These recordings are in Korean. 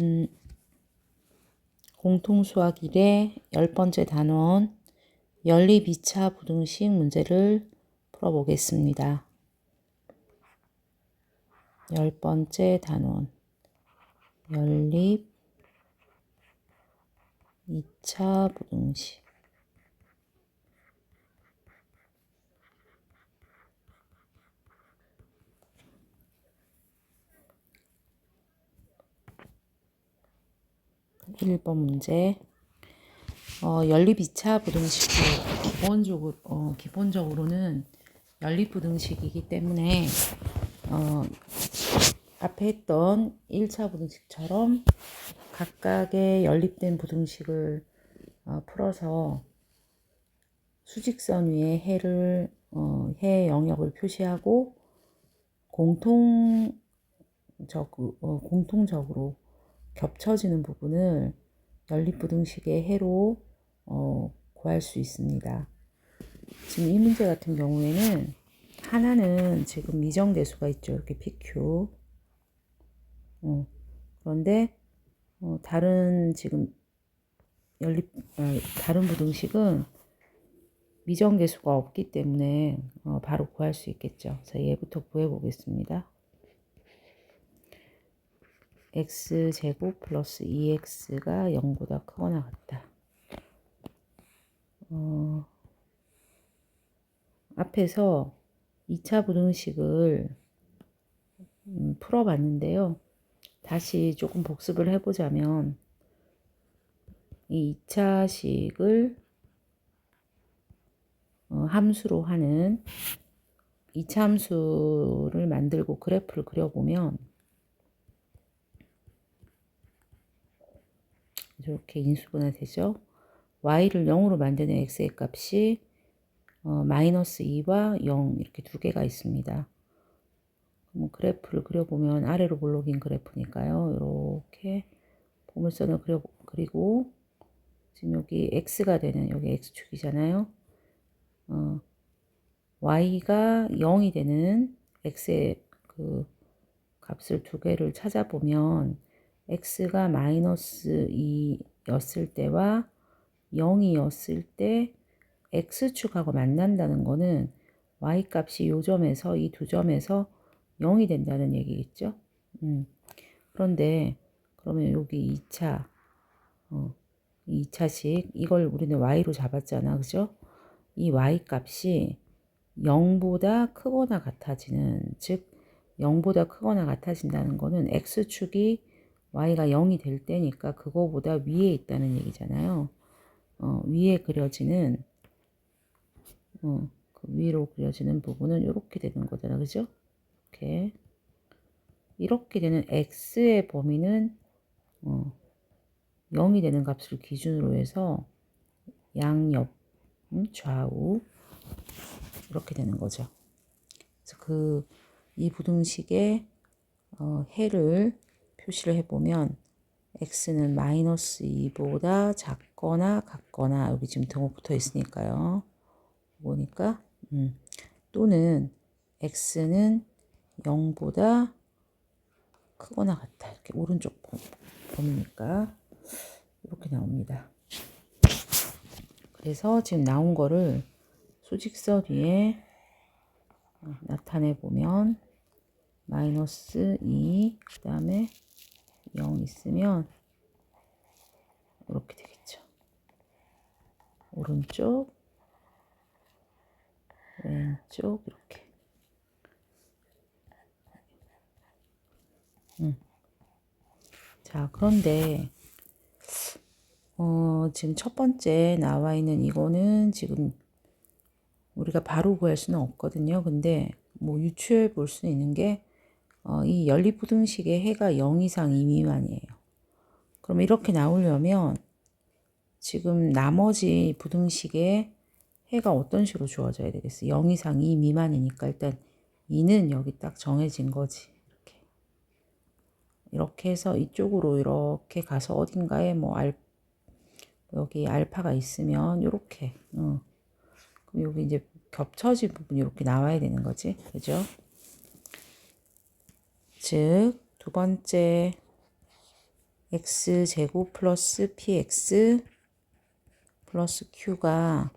음, 공통수학 1의 열 번째 단원 연립 2차 부등식 문제를 풀어보겠습니다. 열 번째 단원 연립 2차 부등식 일번 문제. 어, 연립 2차 부등식이 기본적으로, 어, 기본적으로는 연립 부등식이기 때문에, 어, 앞에 했던 1차 부등식처럼 각각의 연립된 부등식을 어, 풀어서 수직선 위에 해를, 어, 해 영역을 표시하고 공통적, 어, 공통적으로 겹쳐지는 부분을 연립부등식의 해로 어, 구할 수 있습니다. 지금 이 문제 같은 경우에는 하나는 지금 미정대수가 있죠. 이렇게 PQ. 어, 그런데 어, 다른 지금 연립 어, 다른 부등식은 미정계수가 없기 때문에 어, 바로 구할 수 있겠죠. 그래서 얘부터 구해 보겠습니다. X제곱 플러스 2x가 0보다 크거나 같다. 어, 앞에서 2차 부등식을 음, 풀어봤는데요. 다시 조금 복습을 해보자면 이 2차식을 어, 함수로 하는 2차 함수를 만들고 그래프를 그려보면 이렇게 인수분해 되죠. y를 0으로 만드는 x의 값이 어, 마이너스 2와 0 이렇게 두 개가 있습니다. 그럼 그래프를 그려보면 아래로 몰록인 그래프니까요. 이렇게 보물선을 그려, 그리고 지금 여기 x가 되는 여기 x축이잖아요. 어, y가 0이 되는 x의 그 값을 두 개를 찾아보면 x가 마이너스 2였을 때와 0이었을 때 x축하고 만난다는 거는 y 값이 요 점에서 이 두 점에서 0이 된다는 얘기겠죠. 음. 그런데 그러면 여기 2차 어, 2차식 이걸 우리는 y로 잡았잖아. 그죠? 이 y 값이 0보다 크거나 같아지는 즉 0보다 크거나 같아진다는 거는 x축이 y가 0이 될 때니까 그거보다 위에 있다는 얘기잖아요. 어, 위에 그려지는 어, 그 위로 그려지는 부분은 이렇게 되는 거잖아. 그죠? 이렇게 이렇게 되는 x의 범위는 어, 0이 되는 값을 기준으로 해서 양옆 음, 좌우 이렇게 되는 거죠. 그래서 그 이 부등식의 어, 해를 표시를 해보면 x는 마이너스 2보다 작거나 같거나 여기 지금 등호 붙어 있으니까요. 보니까 음, 또는 x는 0보다 크거나 같다. 이렇게 오른쪽 범위니까 이렇게 나옵니다. 그래서 지금 나온 거를 수직선 위에 어, 나타내 보면 마이너스 2, 그 다음에 0 있으면 이렇게 되겠죠. 오른쪽, 왼쪽 이렇게. 음. 자, 그런데 어, 지금 첫 번째 나와 있는 이거는 지금 우리가 바로 구할 수는 없거든요. 근데 뭐 유추해 볼수 있는 게 어, 이 연립부등식의 해가 0 이상 2 미만이에요. 그럼 이렇게 나오려면 지금 나머지 부등식의 해가 어떤 식으로 주어져야 되겠어? 0 이상 2 미만이니까 일단 2는 여기 딱 정해진 거지. 이렇게. 이렇게 해서 이쪽으로 이렇게 가서 어딘가에 뭐 알, 여기 알파가 있으면 이렇게. 어. 그럼 여기 이제 겹쳐진 부분이 이렇게 나와야 되는 거지. 그죠? 즉, 두 번째 x 제곱 플러스 px 플러스 q가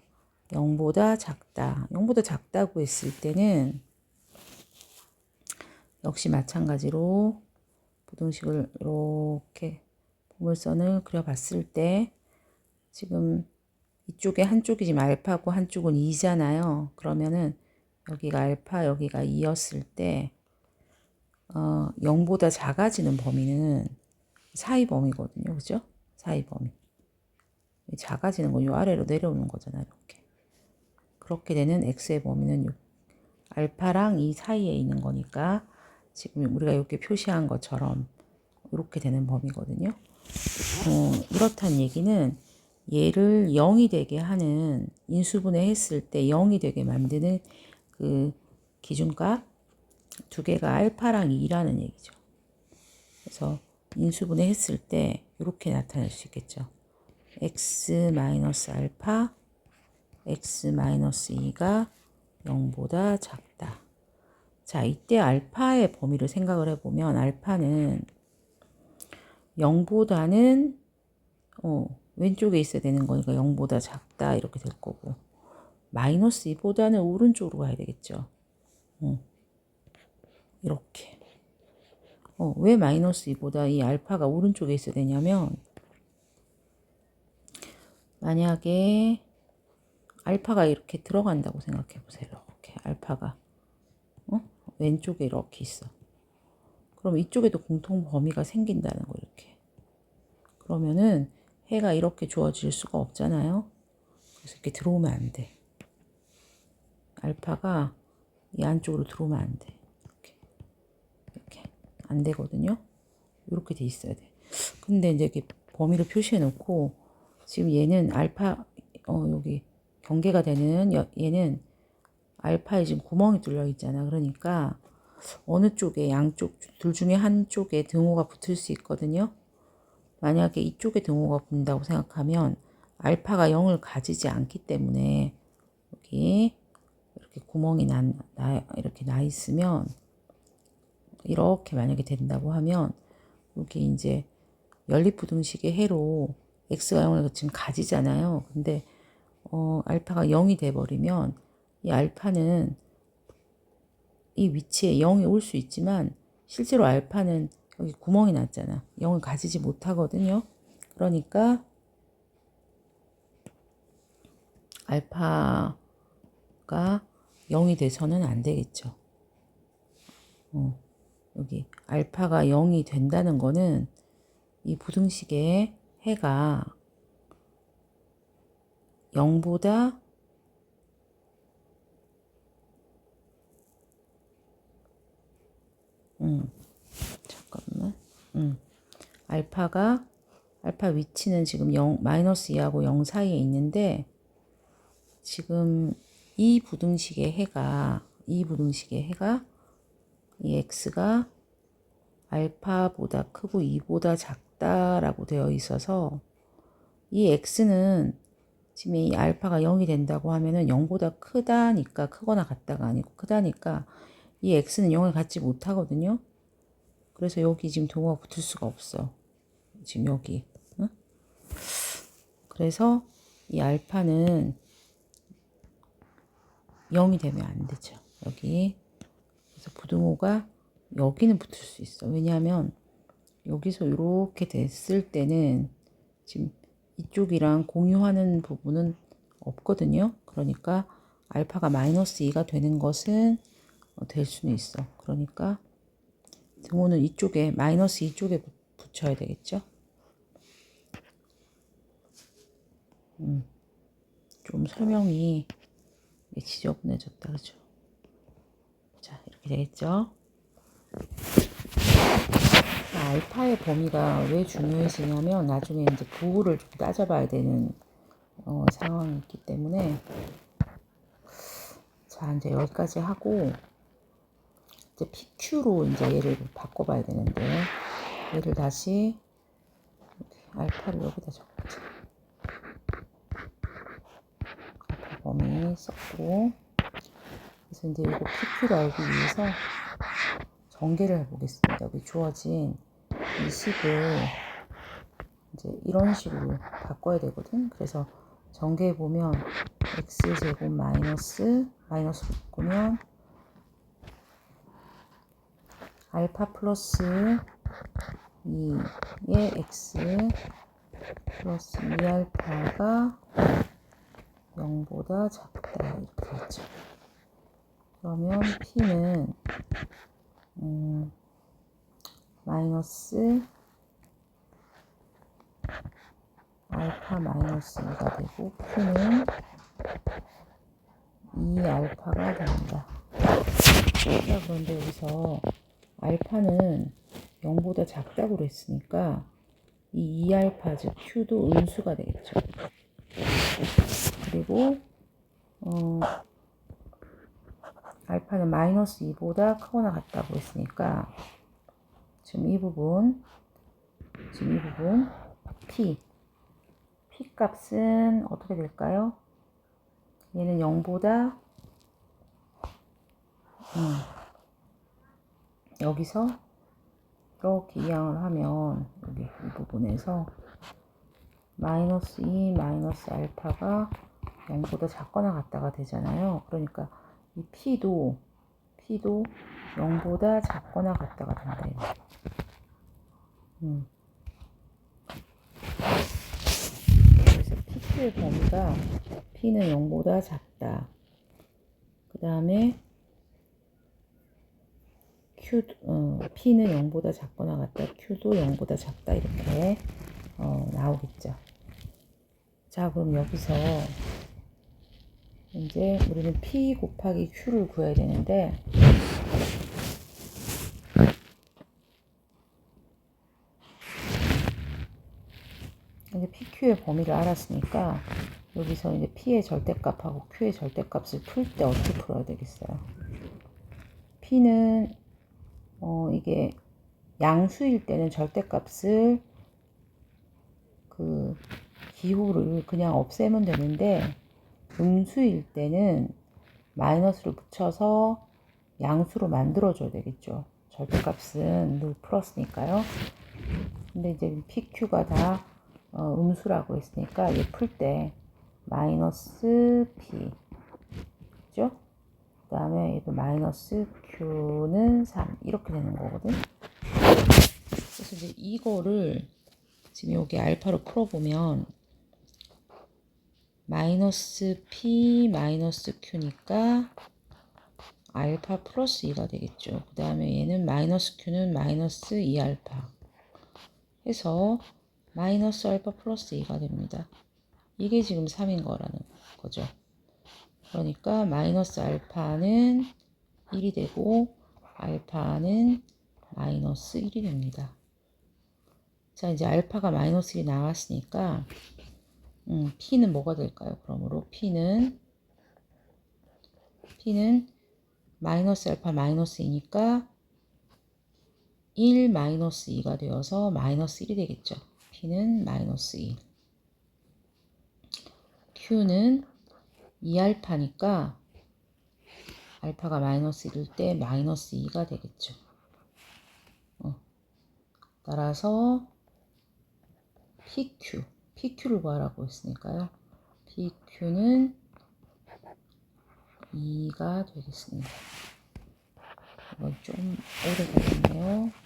0보다 작다. 0보다 작다고 했을 때는 역시 마찬가지로 부등식을 이렇게 보물선을 그려봤을 때 지금 이쪽에 한쪽이 지금 알파고 한쪽은 2잖아요. 그러면은 여기가 알파 여기가 2였을 때 어, 0보다 작아지는 범위는 사이 범위거든요. 그죠? 사이 범위. 작아지는 건이 아래로 내려오는 거잖아요. 이렇게. 그렇게 되는 x의 범위는 요 알파랑 이 사이에 있는 거니까 지금 우리가 이렇게 표시한 것처럼 이렇게 되는 범위거든요. 어, 이렇다는 얘기는 얘를 0이 되게 하는 인수분해 했을 때 0이 되게 만드는 그 기준값 두 개가 알파랑 2라는 얘기죠. 그래서 인수분해 했을 때 이렇게 나타낼 수 있겠죠. x 마이너스 알파 x 마이너스 2가 0보다 작다. 자, 이때 알파의 범위를 생각을 해보면 알파는 0보다는 어, 왼쪽에 있어야 되는 거니까 0보다 작다 이렇게 될 거고 마이너스 2보다는 오른쪽으로 가야 되겠죠. 어, 이렇게. 어, 왜 마이너스 2보다 이 알파가 오른쪽에 있어야 되냐면 만약에 알파가 이렇게 들어간다고 생각해 보세요. 이렇게 알파가 어? 왼쪽에 이렇게 있어. 그럼 이쪽에도 공통 범위가 생긴다는 거 이렇게. 그러면은 해가 이렇게 주어질 수가 없잖아요. 그래서 이렇게 들어오면 안 돼. 알파가 이 안쪽으로 들어오면 안 돼. 안 되거든요. 이렇게 돼 있어야 돼. 근데 이제 이렇게 범위를 표시해 놓고 지금 얘는 알파 어 여기 경계가 되는 여, 얘는 알파에 지금 구멍이 뚫려 있잖아. 그러니까 어느 쪽에 양쪽 둘 중에 한쪽에 등호가 붙을 수 있거든요. 만약에 이쪽에 등호가 붙는다고 생각하면 알파가 0을 가지지 않기 때문에 여기 이렇게 구멍이 난, 나, 이렇게 나 있으면 이렇게 만약에 된다고 하면 여기 이제 연립부등식의 해로 x가 0을 지금 가지잖아요. 근데 어, 알파가 0이 돼버리면 이 알파는 이 위치에 0이 올 수 있지만 실제로 알파는 여기 구멍이 났잖아. 0을 가지지 못하거든요. 그러니까 알파가 0이 돼서는 안 되겠죠. 어, 여기 알파가 0이 된다는 거는 이 부등식의 해가 0보다 음, 잠깐만. 음, 알파가 알파 위치는 지금 0, 마이너스 2하고 0 사이에 있는데 지금 이 부등식의 해가 이 부등식의 해가 이 x가 알파보다 크고 2보다 작다라고 되어 있어서 이 x는 지금 이 알파가 0이 된다고 하면은 0보다 크다니까 크거나 같다가 아니고 크다니까 이 x는 0을 갖지 못하거든요. 그래서 여기 지금 동호가 붙을 수가 없어. 지금 여기. 응? 그래서 이 알파는 0이 되면 안 되죠. 여기. 그래서 부등호가 여기는 붙을 수 있어. 왜냐하면 여기서 이렇게 됐을 때는 지금 이쪽이랑 공유하는 부분은 없거든요. 그러니까 알파가 마이너스 2가 되는 것은 어, 될 수는 있어. 그러니까 등호는 이쪽에 마이너스 이쪽에 붙여야 되겠죠. 음, 좀 설명이 지저분해졌다 그죠? 자 이렇게 되겠죠. 알파의 범위가 왜 중요해지냐면 나중에 이제 부호를 좀 따져봐야 되는 어, 상황이 있기 때문에. 자 이제 여기까지 하고 이제 PQ로 이제 얘를 바꿔봐야 되는데 얘를 다시 알파를 여기다 적자. 알파 범위 썼고 그래서 이제 이거 PQ를 알기 위해서 전개를 해보겠습니다. 여기 주어진 이 식을 이제 이런 식으로 바꿔야 되거든. 그래서 전개해 보면 x 제곱 마이너스 마이너스 바꾸면 알파 플러스 2의 x 플러스 2알파가 0보다 작다 이렇게 되죠. 그러면 p는 음, 마이너스 알파 마이너스 2가 되고 q는 2알파가 됩니다. 자, 그런데 여기서 알파는 0보다 작다고 그랬으니까 이 2알파 즉 q도 음수가 되겠죠. 그리고 어, 알파는 마이너스 2보다 크거나 같다고 했으니까 지금 이 부분 지금 이 부분 p p 값은 어떻게 될까요? 얘는 0보다 음, 여기서 이렇게 이항을 하면 여기 이 부분에서 마이너스 2 마이너스 알파가 0보다 작거나 같다가 되잖아요. 그러니까 이 p도 p도 0보다 작거나 같다가 된다. 음. 그래서 pq의 범위가 p는 0보다 작다. 그 다음에 q 어, p는 0보다 작거나 같다. q도 0보다 작다. 이렇게 어, 나오겠죠. 자, 그럼 여기서 이제 우리는 p 곱하기 q를 구해야 되는데 이제 PQ의 범위를 알았으니까 여기서 이제 P의 절대값하고 Q의 절대값을 풀 때 어떻게 풀어야 되겠어요? P는 어 이게 양수일 때는 절대값을 그 기호를 그냥 없애면 되는데 음수일 때는 마이너스를 붙여서 양수로 만들어줘야 되겠죠. 절대값은 늘 플러스니까요. 근데 이제 PQ가 다 어, 음수라고 했으니까 얘 풀 때 마이너스 p 그죠? 그 다음에 얘도 마이너스 q는 3 이렇게 되는 거거든 그래서 이제 이거를 지금 여기 알파로 풀어보면 마이너스 p 마이너스 q니까 알파 플러스 2가 되겠죠 그 다음에 얘는 마이너스 q는 마이너스 2알파 해서 마이너스 알파 플러스 2가 됩니다. 이게 지금 3인 거라는 거죠. 그러니까 마이너스 알파는 1이 되고 알파는 마이너스 1이 됩니다. 자 이제 알파가 마이너스 1이 나왔으니까 음, P는 뭐가 될까요? 그러므로 P는 P는 마이너스 알파 마이너스 2니까 1 마이너스 2가 되어서 마이너스 1이 되겠죠. P는 마이너스 2. Q는 2알파니까 알파가 마이너스 1일 때 마이너스 2가 되겠죠. 어. 따라서 PQ, PQ를 구하라고 했으니까요. PQ는 2가 되겠습니다. 이건 좀 오래 걸렸네요.